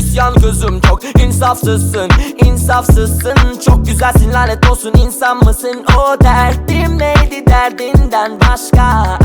isyan gözüm çok insafsızsın insafsızsın. Çok güzelsin lanet olsun insan mısın? O derdim neydi derdinden başka?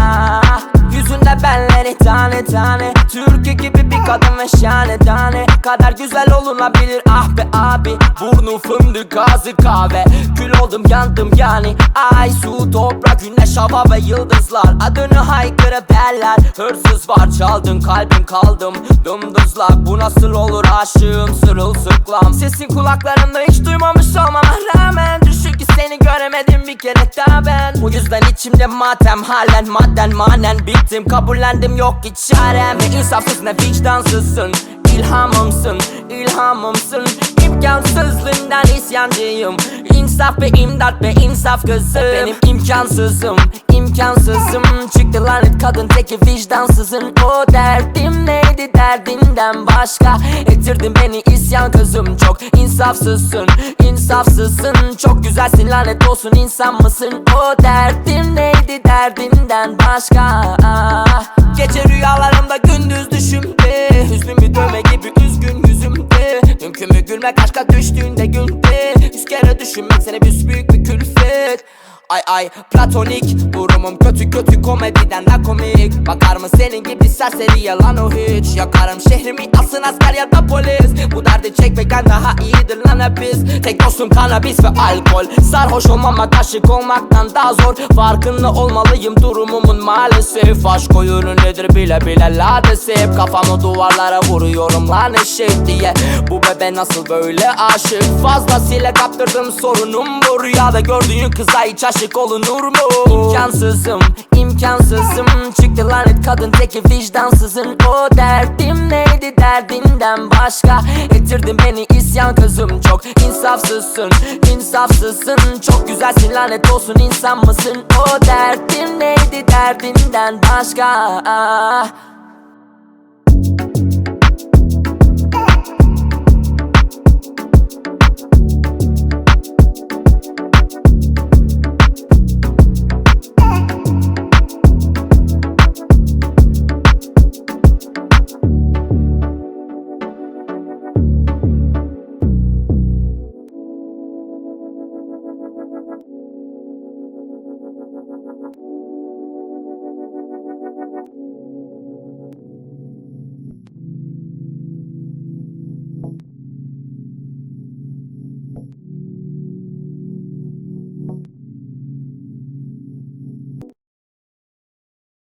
Yüzünde benleri tane tane Türkü gibi bir kadın ve şahane tane Kadar güzel olunabilir. Ah be abi Burnu fındık ağzı kahve. Kül oldum yandım yani. Ay su toprak güneş hava ve yıldızlar. Adını haykırıp derler Hırsız var çaldın kalbim kaldım. Dımdızlak bu nasıl olur aşığım? Sırılsıklam. Sesin kulaklarımda hiç duymamış olmama rağmen. Düşün ki seni göremedim bir kere daha ben. Bu yüzden içimde matem halen madden manen Bittim. Kabullendim yok ki çarem. Ne insafsız ne vicdansızsın İlhamımsın, ilhamımsın. İmkansızlığından isyancıyım. İnsaf ve imdat ve insaf kızım benim imkansızım, imkansızım. Çıktı lanet kadın teki vicdansızın. O derdim neydi derdinden başka? Ettirdin beni isyan kızım Çok. İnsafsızsın, insafsızsın. Çok güzelsin lanet olsun insan mısın? O derdim neydi derdinden başka? Gece rüyalarımda gündüz düşümde Hüznümü dövme gibi üzgün yüzümde. Mümkün mü gülmek aşka düştüğünde günde Yüz kere düşünmek seni büyük bir külfet. Ay ay platonik Durumum kötü kötü komediden de komik. Bakar mı senin gibi serseri yalan o hiç? Yakarım şehrimi asın asker ya da polis. Bu derdi çekmekten daha iyidir lan hepimiz Tek dostum kanabis ve alkol. Sarhoş olmamak aşık olmaktan daha zor. Farkında olmalıyım durumumun maalesef. Aşk oyunu nedir bile bile ladesip Kafamı duvarlara vuruyorum lan eşek diye. Bu bebe nasıl böyle aşık? Fazlasıyla kaptırdım sorunum bu. Rüyada gördüğün kıza hiç aşık olunur mu? İmkansızım, imkansızım. Çıktı lanet kadın teki vicdansızın. O derdim neydi derdinden başka? Ettirdin beni isyan kızım Çok insafsızsın, insafsızsın Çok güzelsin. Lanet olsun insan mısın? O derdim neydi derdinden başka